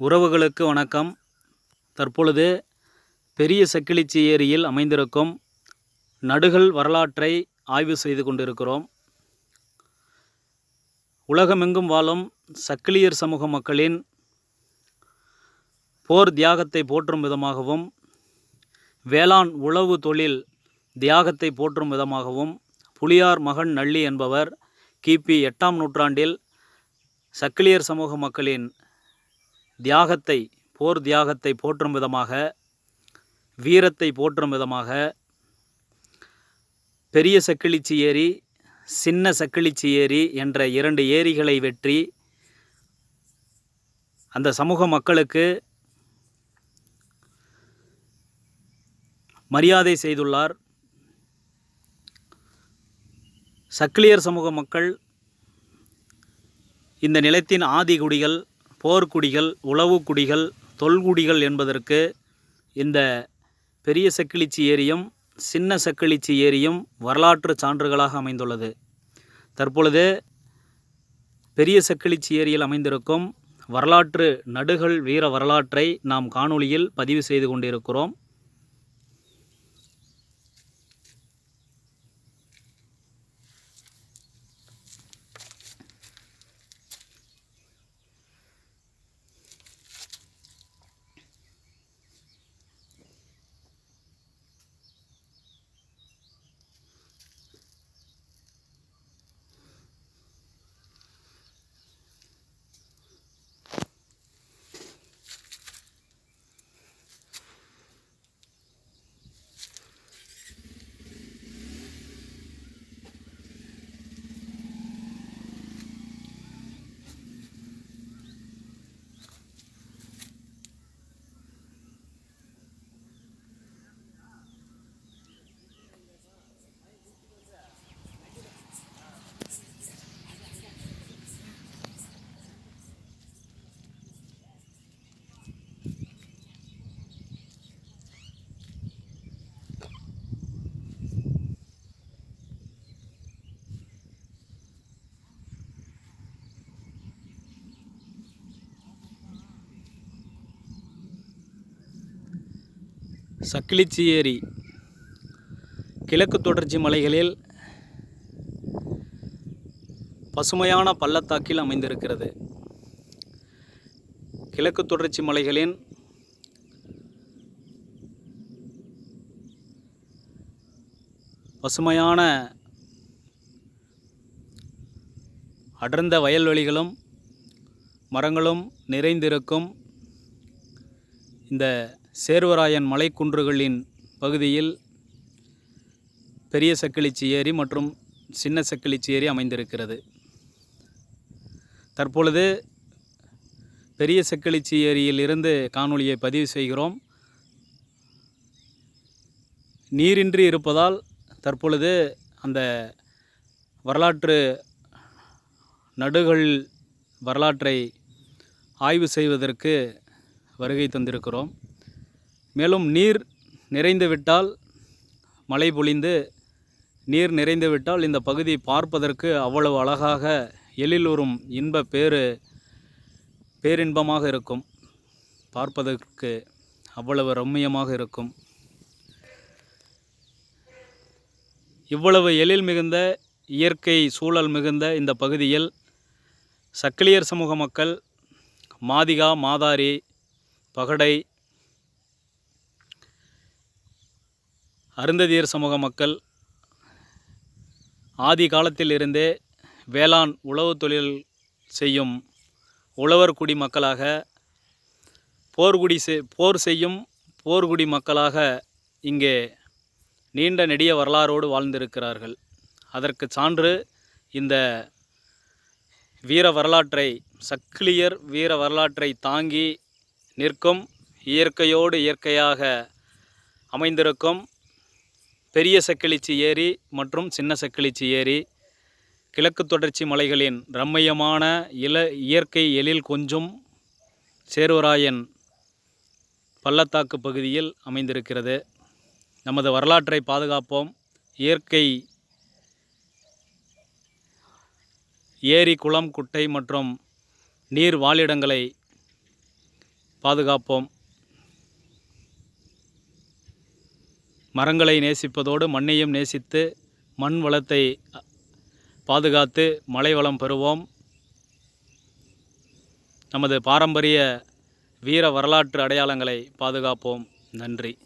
உறவுகளுக்கு வணக்கம். தற்பொழுது பெரிய சக்கிலிச்சி ஏரியில் அமைந்திருக்கும் நடுகள் வரலாற்றை ஆய்வு செய்து கொண்டிருக்கிறோம். உலகமெங்கும் வாழும் சக்கிலியர் சமூக மக்களின் போர் தியாகத்தை போற்றும் விதமாகவும் வேளாண் உழவு தொழில் தியாகத்தை போற்றும் விதமாகவும் புலியார் மகன் நள்ளி என்பவர் கிபி எட்டாம் நூற்றாண்டில் சக்கிலியர் சமூக மக்களின் தியாகத்தை போர் தியாகத்தை போற்றும் விதமாக வீரத்தை போற்றும் விதமாக பெரிய சக்கிலிச்சி ஏரி சின்ன சக்கிலிச்சி ஏரி என்ற இரண்டு ஏரிகளை வெற்றி அந்த சமூக மக்களுக்கு மரியாதை செய்துள்ளார். சக்கிலியர் சமூக மக்கள் இந்த நிலத்தின் ஆதிகுடிகள் போர்க்குடிகள் உளவுக்குடிகள் தொல்குடிகள் என்பதற்கு இந்த பெரிய சக்கிலிச்சி ஏரியும் சின்ன சக்கிலிச்சி ஏரியும் வரலாற்று சான்றுகளாக அமைந்துள்ளது. தற்பொழுது பெரிய சக்கிலிச்சி ஏரியில் அமைந்திருக்கும் வரலாற்று நடுகள் வீர வரலாற்றை நாம் காணொளியில் பதிவு செய்து கொண்டிருக்கிறோம். சக்கிலிச்சி ஏரி கிழக்கு தொடர்ச்சி மலைகளில் பசுமையான பள்ளத்தாக்கில் அமைந்திருக்கிறது. கிழக்கு தொடர்ச்சி மலைகளின் பசுமையான அடர்ந்த வயல்வெளிகளும் மரங்களும் நிறைந்திருக்கும் இந்த சேர்வராயன் மலைக்குன்றுகளின் பகுதியில் பெரிய சக்கிலிச்சி ஏரி மற்றும் சின்ன சக்கிலிச்சி ஏரி அமைந்திருக்கிறது. தற்பொழுது பெரிய சக்கிலிச்சி ஏரியில் இருந்து காணொலியை பதிவு செய்கிறோம். நீரின்றி இருப்பதால் தற்பொழுது அந்த வரலாற்று நடுகள் வரலாற்றை ஆய்வு செய்வதற்கு வருகை தந்திருக்கிறோம். மேலும் நீர் நிறைந்துவிட்டால் மழை பொழிந்து நீர் நிறைந்துவிட்டால் இந்த பகுதி பார்ப்பதற்கு அவ்வளவு அழகாக எழிலுறும் இன்ப பேரு பேரின்பமாக இருக்கும். பார்ப்பதற்கு அவ்வளவு ரம்மியமாக இருக்கும். இவ்வளவு எழில் மிகுந்த இயற்கை சூழல் மிகுந்த இந்த பகுதியில் சக்கிலியர் சமூக மக்கள் மாதிகா மாதாரி பகடை அருந்ததியர் சமூக மக்கள் ஆதி காலத்திலிருந்தே வேளாண் உழவு தொழில் செய்யும் உழவர் குடி மக்களாக போர்குடி செய் போர் செய்யும் போர்குடி மக்களாக இங்கே நீண்ட நெடிய வரலாறோடு வாழ்ந்திருக்கிறார்கள். அதற்கு சான்று இந்த வீர வரலாற்றை சக்கிலியர் வீர வரலாற்றை தாங்கி நிற்கும் இயற்கையோடு இயற்கையாக அமைந்திருக்கும் பெரிய சக்கிலிச்சி ஏரி மற்றும் சின்ன சக்கிலிச்சி ஏரி கிழக்கு தொடர்ச்சி மலைகளின் ரம்மியமான இல இயற்கை எழில் கொஞ்சும் சேர்வராயன் பள்ளத்தாக்கு பகுதியில் அமைந்திருக்கிறது. நமது வரலாற்றை பாதுகாப்போம். இயற்கை ஏரி குளம் குட்டை மற்றும் நீர் வாழிடங்களை பாதுகாப்போம். மரங்களை நேசிப்பதோடு மண்ணையும் நேசித்து மண் வளத்தை பாதுகாத்து மழை வளம் பெறுவோம். நமது பாரம்பரிய வீர வரலாற்று அடையாளங்களை பாதுகாப்போம். நன்றி.